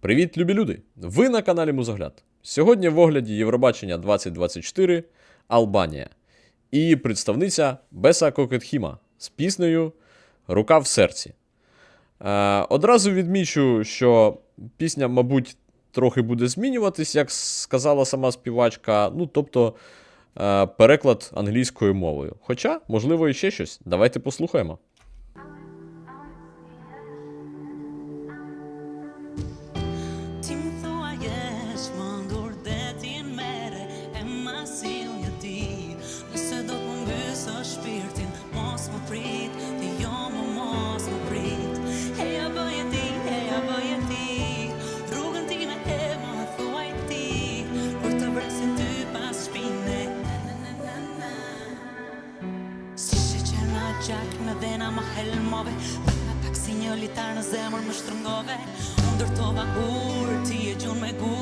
Привіт, любі люди! Ви на каналі Музогляд. Сьогодні в огляді Євробачення 2024 Албанія і представниця Беса Кокетхіма з піснею Рука в серці. Е, одразу відмічу, що пісня, мабуть, трохи буде змінюватись, як сказала сама співачка. Ну, тобто, е, переклад англійською мовою. Хоча, можливо, і ще щось. Давайте послухаємо. Gjak në vena më helmove. Pak pak si një litar në zemër më shtrëngove. Unë ndërtova ur, ti e gjun me gur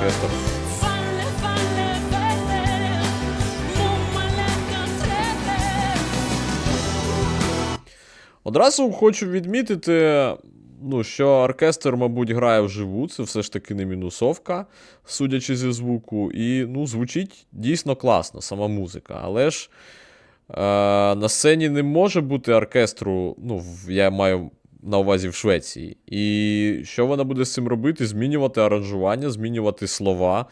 оркестр. Одразу хочу відмітити, ну, що оркестр, мабуть, грає вживу, це все ж таки не мінусовка, судячи зі звуку. І ну, звучить дійсно класно, сама музика. Але ж е, на сцені не може бути оркестру, ну, я маю на увазі в Швеції. І що вона буде з цим робити? Змінювати аранжування, змінювати слова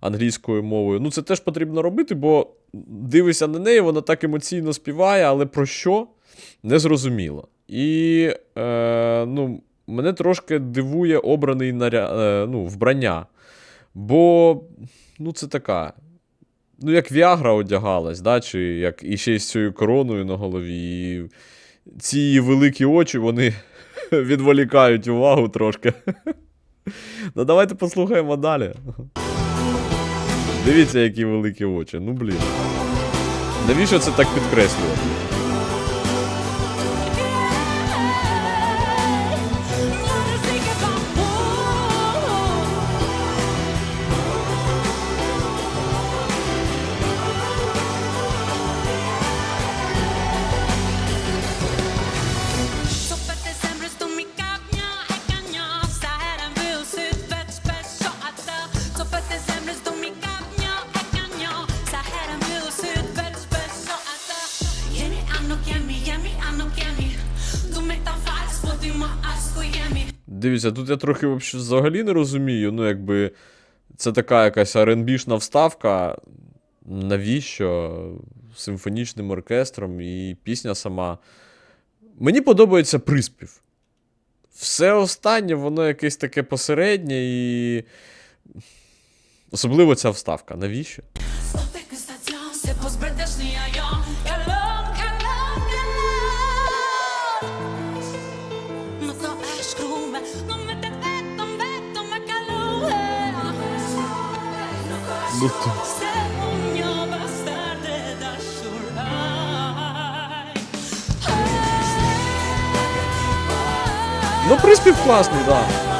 англійською мовою. Ну, це теж потрібно робити, бо дивишся на неї, вона так емоційно співає, але про що? Незрозуміло. І е, ну, мене трошки дивує обраний наря... е, ну, вбрання. Бо ну, це така. Ну, як Віагра одягалась, да? чи як і ще з цією короною на голові. І ці великі очі, вони відволікають увагу трошки. Ну, давайте послухаємо далі. Дивіться, які великі очі. Ну, блін. Навіщо це так підкреслювати? Дивіться, тут я трохи взагалі не розумію. Ну, якби це така якась R&B-шна вставка. Навіщо? Симфонічним оркестром і пісня сама. Мені подобається приспів. Все останнє, воно якесь таке посереднє і. Особливо ця вставка. Навіщо? Është то- se unë një ma calore. Butto. Ну, приспів класний, так. Да.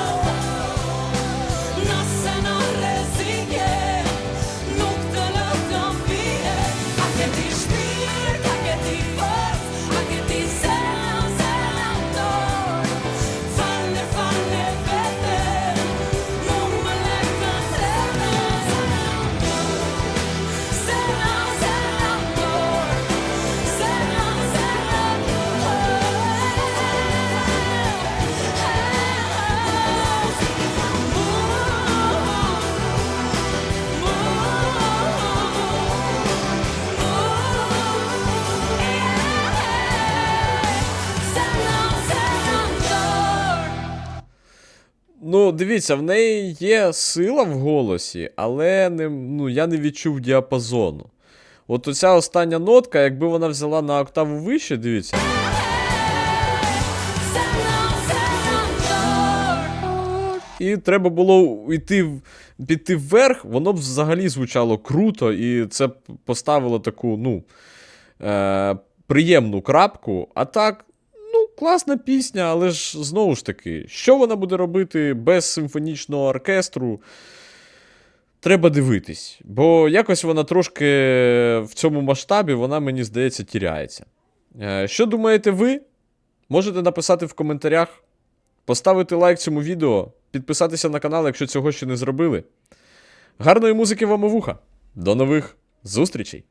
Ну, дивіться, в неї є сила в голосі, але не, ну, я не відчув діапазону. От оця остання нотка, якби вона взяла на октаву вище, дивіться. І треба було йти, піти вверх, воно б взагалі звучало круто, і це поставило таку, ну, е, приємну крапку. А так, класна пісня, але ж знову ж таки, що вона буде робити без симфонічного оркестру? Треба дивитись, бо якось вона трошки в цьому масштабі, вона, мені здається, тіряється. Е, Що думаєте ви? Можете написати в коментарях, поставити лайк цьому відео, підписатися на канал, якщо цього ще не зробили. Гарної музики вам у вуха. До нових зустрічей!